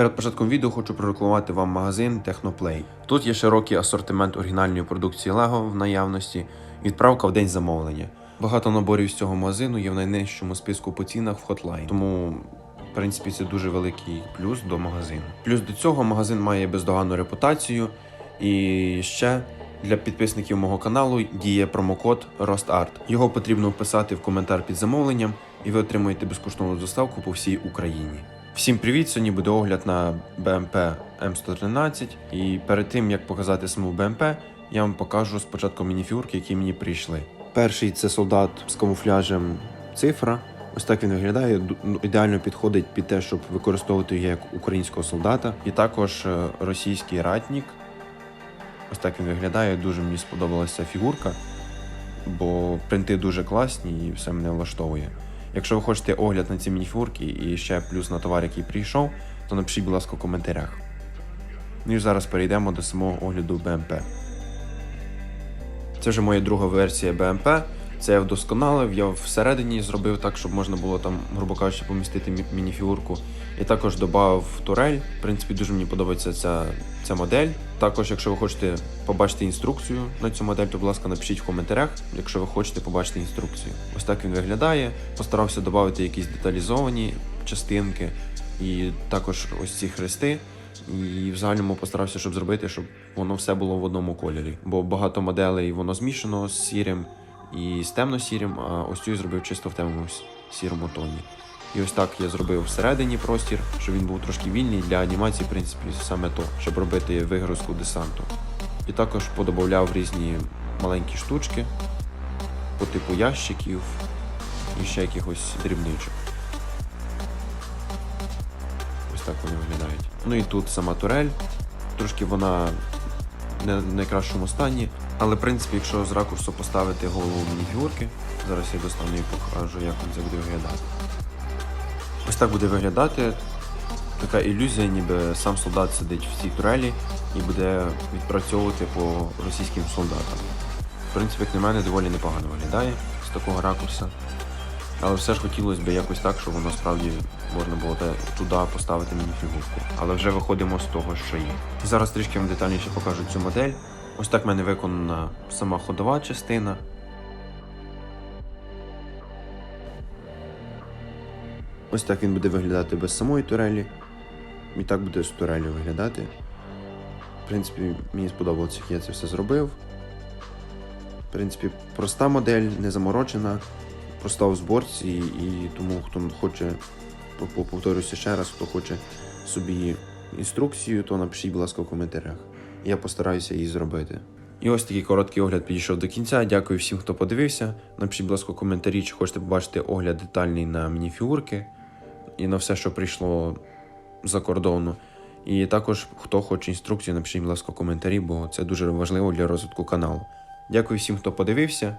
Перед початком відео хочу прорекламувати вам магазин Technoplay. Тут є широкий асортимент оригінальної продукції Lego в наявності, відправка в день замовлення. Багато наборів з цього магазину є в найнижчому списку по цінах в Hotline, тому в принципі це дуже великий плюс до магазину. Плюс до цього магазин має бездоганну репутацію і ще. Для підписників мого каналу діє промокод ROSTART. Його потрібно вписати в коментар під замовленням, і ви отримаєте безкоштовну доставку по всій Україні. Всім привіт! Сьогодні буде огляд на BMP М113. І перед тим як показати саму BMP, я вам покажу спочатку мініфігурки, які мені прийшли. Перший це солдат з камуфляжем цифра. Ось так він виглядає. ну, Ідеально підходить під те, щоб використовувати його як українського солдата. І також е, російський ратник. Ось так він виглядає. Дуже мені сподобалася фігурка, бо принти дуже класні і все мене влаштовує. Якщо ви хочете огляд на ці мініфігурки і ще плюс на товар, який прийшов, то напишіть, будь ласка, в коментарях. Ну і зараз перейдемо до самого огляду BMP. Це вже моя друга версія BMP. Це я вдосконалив, я всередині зробив так, щоб можна було там, грубо кажучи, помістити мі- мініфігурку. І також додав турель. В принципі, дуже мені подобається ця, ця модель. Також, якщо ви хочете побачити інструкцію на цю модель, то, будь ласка, напишіть в коментарях, якщо ви хочете побачити інструкцію. Ось так він виглядає. Постарався додати якісь деталізовані частинки, і також ось ці хрести. І в загальному постарався, щоб зробити, щоб воно все було в одному кольорі. Бо багато моделей воно змішано з сірим і з темно-сірим, ось цю я зробив чисто в темному сірому тоні. І ось так я зробив всередині простір, щоб він був трошки вільний для анімації, в принципі, саме то, щоб робити вигрузку десанту. І також подобавляв різні маленькі штучки по типу ящиків і ще якихось дрібничок. Ось так вони виглядають. Ну і тут сама турель. Трошки вона не в найкращому стані. Але в принципі, якщо з ракурсу поставити голову мініфігурки, зараз я достану і покажу, як він це буде виглядати. Ось так буде виглядати. Така ілюзія, ніби сам солдат сидить в цій турелі і буде відпрацьовувати по російським солдатам. В принципі, як на мене, доволі непогано виглядає з такого ракурсу. Але все ж хотілося б якось так, щоб воно справді можна було туди поставити мініфігурку. Але вже виходимо з того, що є. Зараз трішки вам детальніше покажу цю модель. Ось так в мене виконана сама ходова частина. Ось так він буде виглядати без самої турелі. І так буде з турелі виглядати. В принципі, мені сподобалося, як я це все зробив. В принципі, проста модель, не заморочена, проста в зборці, і тому хто хоче, по- по- повторюся ще раз, хто хоче собі інструкцію, то напишіть, будь ласка, в коментарях. Я постараюся її зробити. І ось такий короткий огляд підійшов до кінця. Дякую всім, хто подивився. Напишіть, будь ласка, в коментарі, чи хочете побачити огляд детальний на мініфігурки і на все, що прийшло за кордону. І також, хто хоче інструкцію, напишіть, будь ласка, в коментарі, бо це дуже важливо для розвитку каналу. Дякую всім, хто подивився.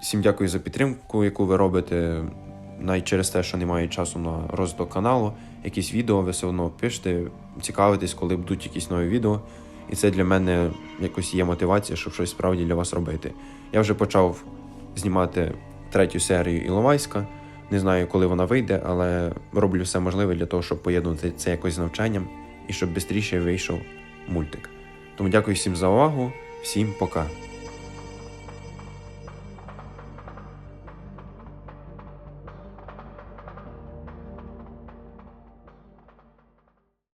Всім дякую за підтримку, яку ви робите. Навіть через те, що немає часу на розвиток каналу, якісь відео ви все одно пишете, цікавитесь, коли будуть якісь нові відео. І це для мене якось є мотивація, щоб щось справді для вас робити. Я вже почав знімати третю серію Іловайська. Не знаю, коли вона вийде, але роблю все можливе для того, щоб поєднувати це якось з навчанням і щоб швидше вийшов мультик. Тому дякую всім за увагу, всім пока.